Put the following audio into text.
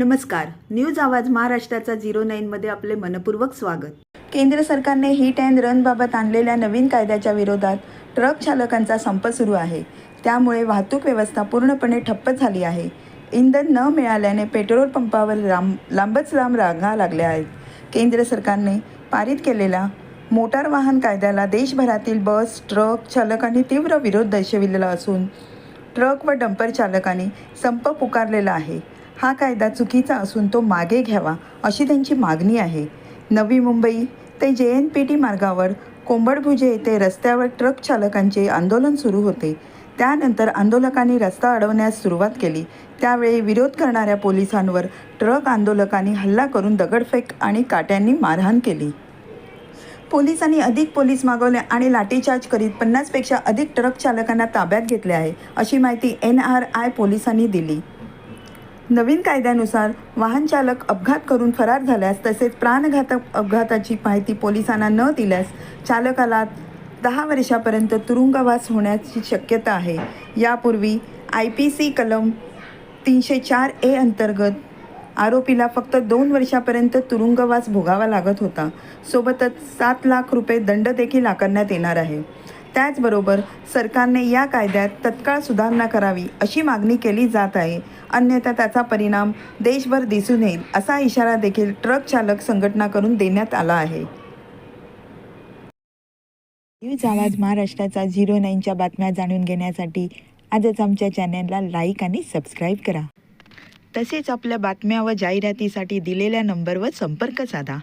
नमस्कार. न्यूज आवाज महाराष्ट्राचा झिरो नाईनमध्ये आपले मनपूर्वक स्वागत. केंद्र सरकारने हिट अँड रनबाबत आणलेल्या नवीन कायद्याच्या विरोधात ट्रक चालकांचा संप सुरू आहे. त्यामुळे वाहतूक व्यवस्था पूर्णपणे ठप्प झाली आहे. इंधन न मिळाल्याने पेट्रोल पंपावर लांब लांबच लांब रांगा लागल्या आहेत. केंद्र सरकारने पारित केलेल्या मोटार वाहन कायद्याला देशभरातील बस ट्रक चालकांनी तीव्र विरोध दर्शविलेला असून ट्रक व डंपर चालकांनी संप पुकारलेला आहे. हा कायदा चुकीचा असून तो मागे घ्यावा अशी त्यांची मागणी आहे. नवी मुंबई ते जे एन पी टी मार्गावर कोंबडभुजे येथे रस्त्यावर ट्रक चालकांचे आंदोलन सुरू होते. त्यानंतर आंदोलकांनी रस्ता अडवण्यास सुरुवात केली. त्यावेळी विरोध करणाऱ्या पोलिसांवर ट्रक आंदोलकांनी हल्ला करून दगडफेक आणि काट्यांनी मारहाण केली. पोलिसांनी अधिक पोलीस मागवले आणि लाठीचार्ज करीत पन्नासपेक्षा अधिक ट्रक चालकांना ताब्यात घेतले आहे अशी माहिती एन आर आय पोलिसांनी दिली. नवीन कायद्यानुसार वाहन चालक अपघात करून फरार झाल्यास तसेच प्राणघातक अपघाताची माहिती पोलिसांना न दिल्यास चालकाला दहा वर्षापर्यंत तुरुंगवास होण्याची शक्यता आहे. यापूर्वी आय पी सी कलम तीनशे चार ए अंतर्गत आरोपीला फक्त दोन वर्षापर्यंत तुरुंगवास भोगावा लागत होता. सोबतच सात लाख रुपये दंड देखील आकारण्यात येणार आहे. त्याचबरोबर सरकारने या कायद्यात तत्काळ सुधारणा करावी अशी मागणी केली जात आहे. अन्यथा त्याचा परिणाम देशभर दिसून येईल असा इशारा देखील ट्रक चालक संघटनाकडून देण्यात आला आहे. न्यूज आवाज महाराष्ट्राचा झिरो नाईनच्या बातम्या जाणून घेण्यासाठी आजच आमच्या चॅनलला लाईक आणि सबस्क्राईब करा. तसेच आपल्या बातम्या व जाहिरातीसाठी दिलेल्या नंबरवर संपर्क साधा.